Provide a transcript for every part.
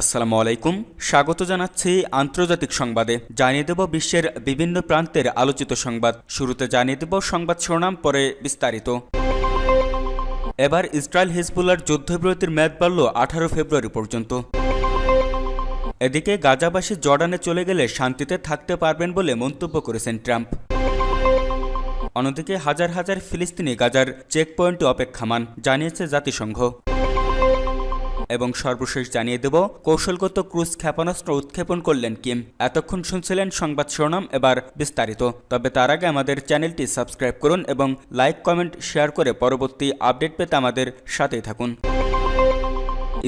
আসসালামু আলাইকুম। স্বাগত জানাচ্ছি আন্তর্জাতিক সংবাদে। জানিয়ে দেব বিশ্বের বিভিন্ন প্রান্তের আলোচিত সংবাদ। শুরুতে জানিয়ে দেব সংবাদ শিরোনাম, পরে বিস্তারিত। এবার ইসরায়েল হিজবুল্লার যুদ্ধবিরতির মেয়াদ বাড়ল আঠারো ফেব্রুয়ারি পর্যন্ত। এদিকে গাজাবাসী জর্ডানে চলে গেলে শান্তিতে থাকতে পারবেন বলে মন্তব্য করেছেন ট্রাম্প। অন্যদিকে হাজার হাজার ফিলিস্তিনি গাজার চেকপয়েন্টে অপেক্ষামান, জানিয়েছে জাতিসংঘ। এবং সর্বশেষ জানিয়ে দেব, কৌশলগত ক্রুজ ক্ষেপণাস্ত্র উৎক্ষেপণ করলেন কিম। এতক্ষণ শুনছিলেন সংবাদ শিরোনাম, এবার বিস্তারিত। তবে তার আগে আমাদের চ্যানেলটি সাবস্ক্রাইব করুন এবং লাইক, কমেন্ট, শেয়ার করে পরবর্তী আপডেট পেতে আমাদের সাথেই থাকুন।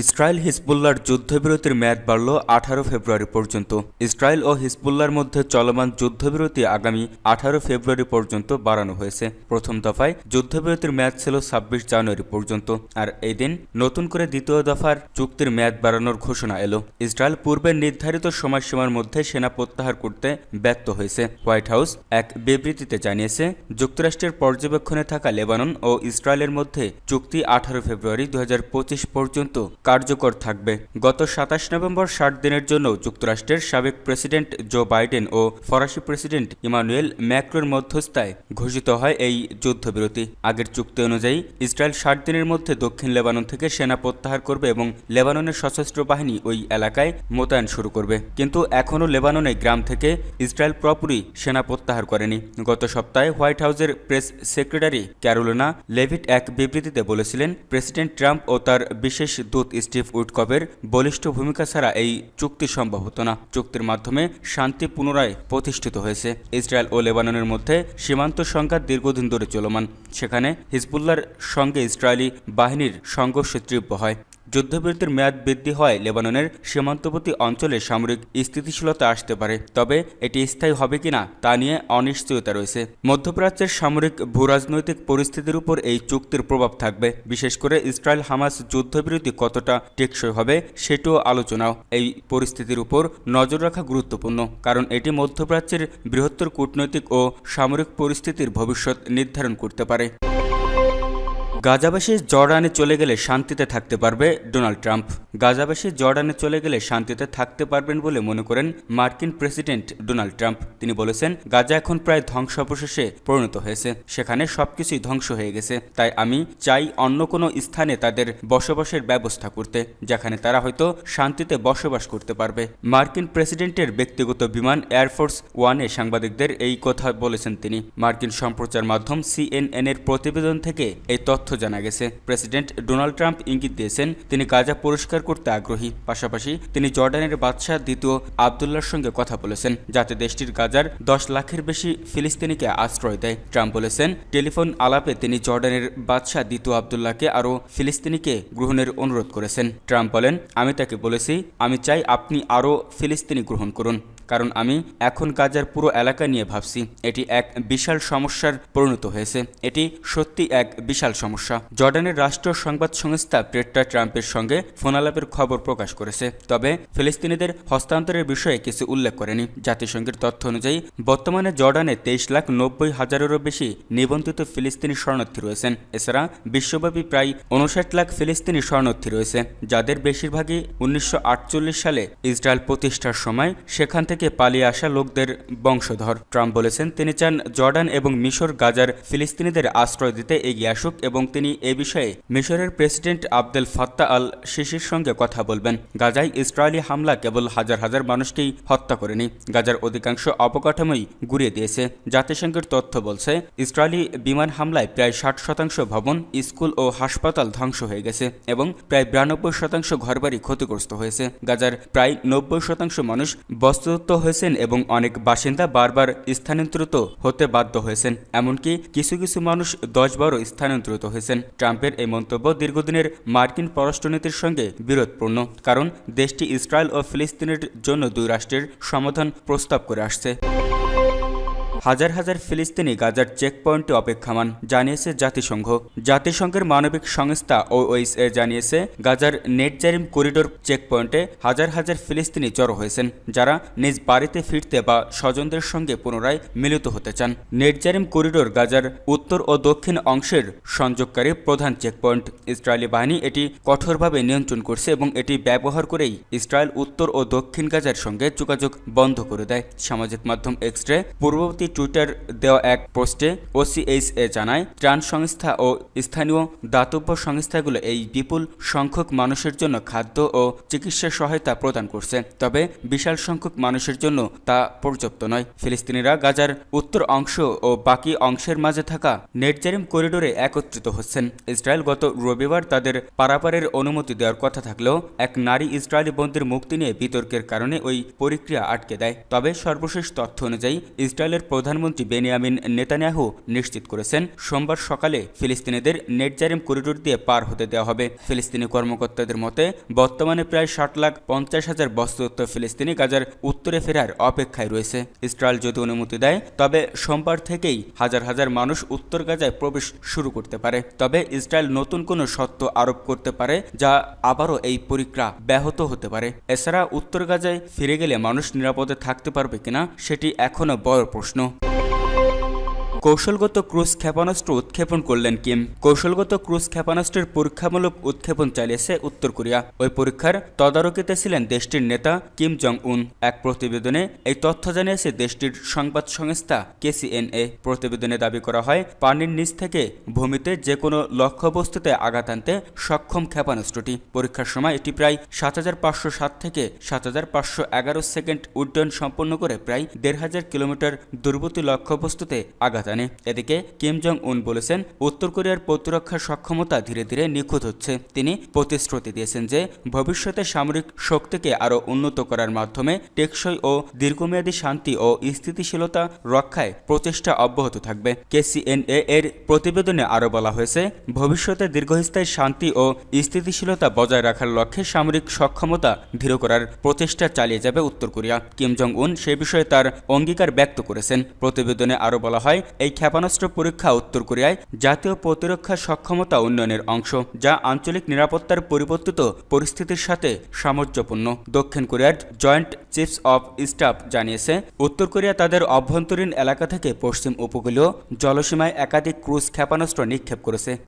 ইসরায়েল হিজবুল্লার যুদ্ধবিরতির মেয়াদ বাড়ল আঠারো ফেব্রুয়ারি পর্যন্ত। ইসরায়েল ও হিজবুল্লার মধ্যে চলমান যুদ্ধবিরতি আগামী আঠারো ফেব্রুয়ারি পর্যন্ত বাড়ানো হয়েছে। প্রথম দফায় যুদ্ধবিরতির মেয়াদ ছিল ছাব্বিশ জানুয়ারি পর্যন্ত। আর এই দিন নতুন করে দ্বিতীয় দফার চুক্তির মেয়াদ বাড়ানোর ঘোষণা এলো। ইসরায়েল পূর্বে নির্ধারিত সময়সীমার মধ্যে সেনা প্রত্যাহার করতে ব্যর্থ হয়েছে। হোয়াইট হাউস এক বিবৃতিতে জানিয়েছে, যুক্তরাষ্ট্রের পর্যবেক্ষণে থাকা লেবানন ও ইসরায়েলের মধ্যে চুক্তি আঠারো ফেব্রুয়ারি দু হাজার পঁচিশ পর্যন্ত কার্যকর থাকবে। গত সাতাশ নভেম্বর ষাট দিনের জন্য যুক্তরাষ্ট্রের সাবেক প্রেসিডেন্ট জো বাইডেন ও ফরাসি প্রেসিডেন্ট ইমানুয়েল ম্যাক্রোর মধ্যস্থায় ঘোষিত হয় এই যুদ্ধবিরতি। আগের চুক্তি অনুযায়ী ইসরায়েল ষাট দিনের মধ্যে দক্ষিণ লেবানন থেকে সেনা প্রত্যাহার করবে এবং লেবাননের সশস্ত্র বাহিনী ওই এলাকায় মোতায়েন শুরু করবে। কিন্তু এখনও লেবাননে গ্রাম থেকে ইসরায়েল পুরোপুরি সেনা প্রত্যাহার করেনি। গত সপ্তাহে হোয়াইট হাউসের প্রেস সেক্রেটারি ক্যারোলিনা লেভিট এক বিবৃতিতে বলেছিলেন, প্রেসিডেন্ট ট্রাম্প ও তার বিশেষ দূত স্টিভ উডকপের বলিষ্ঠ ভূমিকা ছাড়া এই চুক্তি সম্ভব হতো না। চুক্তির মাধ্যমে শান্তি পুনরায় প্রতিষ্ঠিত হয়েছে। ইসরায়েল ও লেবাননের মধ্যে সীমান্ত সংঘাত দীর্ঘদিন ধরে চলমান। সেখানে হিজবুল্লার সঙ্গে ইসরায়েলি বাহিনীর সংঘর্ষ তীব্র হয়। যুদ্ধবিরতির মেয়াদ বৃদ্ধি হয় লেবাননের সীমান্তবর্তী অঞ্চলে সামরিক স্থিতিশীলতা আসতে পারে, তবে এটি স্থায়ী হবে কিনা তা নিয়ে অনিশ্চয়তা রয়েছে। মধ্যপ্রাচ্যের সামরিক ভূরাজনৈতিক পরিস্থিতির উপর এই চুক্তির প্রভাব থাকবে। বিশেষ করে ইসরায়েল হামাস যুদ্ধবিরতি কতটা টেকসই হবে সেটিও আলোচনাও এই পরিস্থিতির উপর নজর রাখা গুরুত্বপূর্ণ, কারণ এটি মধ্যপ্রাচ্যের বৃহত্তর কূটনৈতিক ও সামরিক পরিস্থিতির ভবিষ্যৎ নির্ধারণ করতে পারে। গাজাবাসী জর্ডানে চলে গেলে শান্তিতে থাকতে পারবে ডোনাল্ড ট্রাম্প। গাজাবাসী জর্ডানে চলে গেলে শান্তিতে থাকতে পারবেন বলে মনে করেন মার্কিন প্রেসিডেন্ট ডোনাল্ড ট্রাম্প। তিনি বলেছেন, গাজা এখন প্রায় ধ্বংসাবশেষে পরিণত হয়েছে। সেখানে সবকিছুই ধ্বংস হয়ে গেছে। তাই আমি চাই অন্য কোনো স্থানে তাদের বসবাসের ব্যবস্থা করতে, যেখানে তারা হয়তো শান্তিতে বসবাস করতে পারবে। মার্কিন প্রেসিডেন্টের ব্যক্তিগত বিমান এয়ারফোর্স ওয়ানে সাংবাদিকদের এই কথা বলেছেন তিনি। মার্কিন সম্প্রচার মাধ্যম সিএনএন এর প্রতিবেদন থেকে এই তথ্য জানা গেছে। প্রেসিডেন্ট ডোনাল্ড ট্রাম্প ইঙ্গিত দিয়েছেন, তিনি গাজা পরিষ্কার করতে আগ্রহী। পাশাপাশি তিনি জর্ডানের বাদশাহ দ্বিতীয় আবদুল্লার সঙ্গে কথা বলেছেন, যাতে দেশটির গাজার দশ লাখের বেশি ফিলিস্তিনিকে আশ্রয় দেয়। ট্রাম্প বলেছেন, টেলিফোন আলাপে তিনি জর্ডানের বাদশাহ দ্বিতীয় আবদুল্লাহকে আরও ফিলিস্তিনিকে গ্রহণের অনুরোধ করেছেন। ট্রাম্প বলেন, আমি তাকে বলেছি, আমি চাই আপনি আরও ফিলিস্তিনি গ্রহণ করুন। কারণ আমি এখন গাজার পুরো এলাকা নিয়ে ভাবছি। এটি এক বিশাল সমস্যার পরিণত হয়েছে। এটি সত্যি এক বিশাল সমস্যা। জর্ডানের রাষ্ট্রীয় সংবাদ সংস্থা প্রেট্টা ট্রাম্পের সঙ্গে ফোনালাপের খবর প্রকাশ করেছে। তবে ফিলিস্তিনিদের হস্তান্তরের বিষয়ে কিছু উল্লেখ করেনি। জাতিসংঘের তথ্য অনুযায়ী, বর্তমানে জর্ডানে তেইশ লাখ নব্বই হাজারেরও বেশি নিবন্ধিত ফিলিস্তিনি শরণার্থী রয়েছেন। এছাড়া বিশ্বব্যাপী প্রায় উনষাট লাখ ফিলিস্তিনি শরণার্থী রয়েছে, যাদের বেশিরভাগই উনিশশো আটচল্লিশ সালে ইসরায়েল প্রতিষ্ঠার সময় সেখান থেকে পালিয়ে আসা লোকদের বংশধর। ট্রাম্প বলেছেন, তিনি চান জর্ডান এবং মিশর গাজার ফিলিস্তিনিদের আশ্রয় দিতে এগিয়ে আসুক এবং তিনি এ বিষয়ে মিশরের প্রেসিডেন্ট আবদেল ফাত্তা আল শিশির সঙ্গে কথা বলবেন। গাজায় ইসরায়েলি হামলা কেবল হাজার হাজার মানুষকেই হত্যা করেনি, গাজার অধিকাংশ অবকাঠামোই গুড়িয়ে দিয়েছে। জাতিসংঘের তথ্য বলছে, ইসরায়েলি বিমান হামলায় প্রায় ষাট শতাংশ ভবন, স্কুল ও হাসপাতাল ধ্বংস হয়ে গেছে এবং প্রায় বিরানব্বই শতাংশ ঘরবাড়ি ক্ষতিগ্রস্ত হয়েছে। গাজার প্রায় নব্বই শতাংশ মানুষ বস্তুত হয়েছেন এবং অনেক বাসিন্দা বারবার স্থানান্তরিত হতে বাধ্য হয়েছেন। এমনকি কিছু কিছু মানুষ দশ বারও স্থানান্তরিত হয়েছেন। ট্রাম্পের এই মন্তব্য দীর্ঘদিনের মার্কিন পররাষ্ট্রনীতির সঙ্গে বিরোধপূর্ণ, কারণ দেশটি ইসরায়েল ও ফিলিস্তিনের জন্য দুই রাষ্ট্রের সমাধান প্রস্তাব করে আসছে। হাজার হাজার ফিলিস্তিনি গাজার চেকপয়েন্টে অপেক্ষামান, জানিয়েছে জাতিসংঘ। জাতিসংঘের মানবিক সংস্থা ওএইসএ জানিয়েছে, গাজার নেটজারিম করিডোর চেকপয়েন্টে হাজার হাজার ফিলিস্তিনি জড়ো হয়েছেন, যারা নিজ বাড়িতে ফিরতে বা স্বজনদের সঙ্গে পুনরায় মিলিত হতে চান। নেটজারিম করিডোর গাজার উত্তর ও দক্ষিণ অংশের সংযোগকারী প্রধান চেকপয়েন্ট ইসরায়েলি বাহিনী এটি কঠোরভাবে নিয়ন্ত্রণ করছে এবং এটি ব্যবহার করেই ইসরায়েল উত্তর ও দক্ষিণ গাজার সঙ্গে যোগাযোগ বন্ধ করে দেয়। সামাজিক মাধ্যম এক্সট্রে পূর্ববর্তী টুইটার দেওয়া এক পোস্টে ওসিএইচএ জানায়, ত্রাণ সংস্থা ও স্থানীয় দাতব্য সংস্থাগুলো এই বিপুল সংখ্যক মানুষের জন্য খাদ্য ও চিকিৎসা সহায়তা প্রদান করছে। তবে বিশাল সংখ্যক মানুষের জন্য তা পর্যাপ্ত নয়। ফিলিস্তিনিরা গাজার উত্তর অংশ ও বাকি অংশের মাঝে থাকা নেটজারিম করিডোরে একত্রিত হচ্ছেন। ইসরায়েল গত রবিবার তাদের পারাপারের অনুমতি দেওয়ার কথা থাকলেও এক নারী ইসরায়েলি বন্দীর মুক্তি নিয়ে বিতর্কের কারণে ওই প্রক্রিয়া আটকে দেয়। তবে সর্বশেষ তথ্য অনুযায়ী, ইসরায়েলের প্রধানমন্ত্রী বেনিয়ামিন নেতানিয়াহু নিশ্চিত করেছেন, সোমবার সকালে ফিলিস্তিনিদের নেটজারিম করিডোর দিয়ে পার হতে দেওয়া হবে। ফিলিস্তিনি কর্মকর্তাদের মতে, বর্তমানে প্রায় ষাট লাখ পঞ্চাশ হাজার বস্তুত্ব ফিলিস্তিনি গাজার উত্তরে ফেরার অপেক্ষায় রয়েছে। ইসরায়েল যদি অনুমতি দেয়, তবে সোমবার থেকেই হাজার হাজার মানুষ উত্তর গাজায় প্রবেশ শুরু করতে পারে। তবে ইসরায়েল নতুন কোনো সত্য আরোপ করতে পারে, যা আবারও এই পরিক্রা ব্যাহত হতে পারে। এছাড়া উত্তর গাজায় ফিরে গেলে মানুষ নিরাপদে থাকতে পারবে কিনা, সেটি এখনও বড় প্রশ্ন। you. কৌশলগত ক্রুজ ক্ষেপণাস্ত্র উৎক্ষেপণ করলেন কিম। কৌশলগত ক্রুজ ক্ষেপণাস্ত্রের পরীক্ষামূলক উৎক্ষেপণ চালিয়েছে উত্তর কোরিয়া। ওই পরীক্ষার তদারকিতে ছিলেন দেশটির নেতা কিম জং উন এক প্রতিবেদনে এই তথ্য জানিয়েছে দেশটির সংবাদ সংস্থা কেসিএনএ। প্রতিবেদনে দাবি করা হয়, পানির নিচ থেকে ভূমিতে যে কোনো লক্ষ্যবস্তুতে আঘাত আনতে সক্ষম ক্ষেপণাস্ত্রটি। পরীক্ষার সময় এটি প্রায় সাত হাজার পাঁচশো সাত থেকে সাত হাজার পাঁচশো এগারো সেকেন্ড উড্ডয়ন সম্পন্ন করে প্রায় দেড় হাজার কিলোমিটার দূরবর্তী লক্ষ্যবস্তুতে আঘাত আনে এদিকে কিম জং উন বলেছেন, উত্তর কোরিয়ার প্রতিরক্ষা সক্ষমতা ধীরে ধীরে নিখুঁত হচ্ছে। তিনি প্রতিশ্রুতি দিয়েছেন যে, ভবিষ্যতে সামরিক শক্তিকে আরও উন্নত করার মাধ্যমে টেকসই ও দীর্ঘমেয়াদী শান্তি ও স্থিতিশীলতা রক্ষায় প্রচেষ্টা অব্যাহত থাকবে। কেসিএনএ এর প্রতিবেদনে আরও বলা হয়েছে, ভবিষ্যতে দীর্ঘস্থায়ী শান্তি ও স্থিতিশীলতা বজায় রাখার লক্ষ্যে সামরিক সক্ষমতা দৃঢ় করার প্রচেষ্টা চালিয়ে যাবে উত্তর কোরিয়া। কিম জং উন সে বিষয়ে তার অঙ্গীকার ব্যক্ত করেছেন। প্রতিবেদনে আরও বলা হয় এই ক্ষেপণাস্ত্র পরীক্ষা উত্তর কোরিয়ায় জাতীয় প্রতিরক্ষা সক্ষমতা উন্নয়নের অংশ, যা আঞ্চলিক নিরাপত্তার পরিবর্তিত পরিস্থিতির সাথে সামঞ্জস্যপূর্ণ, দক্ষিণ কোরিয়ার জয়েন্ট চিফস অফ স্টাফ জানিয়েছে। উত্তর কোরিয়া তাদের অভ্যন্তরীণ এলাকা থেকে পশ্চিম উপকূলীয় জলসীমায় একাধিক ক্রুজ ক্ষেপণাস্ত্র নিক্ষেপ করেছে।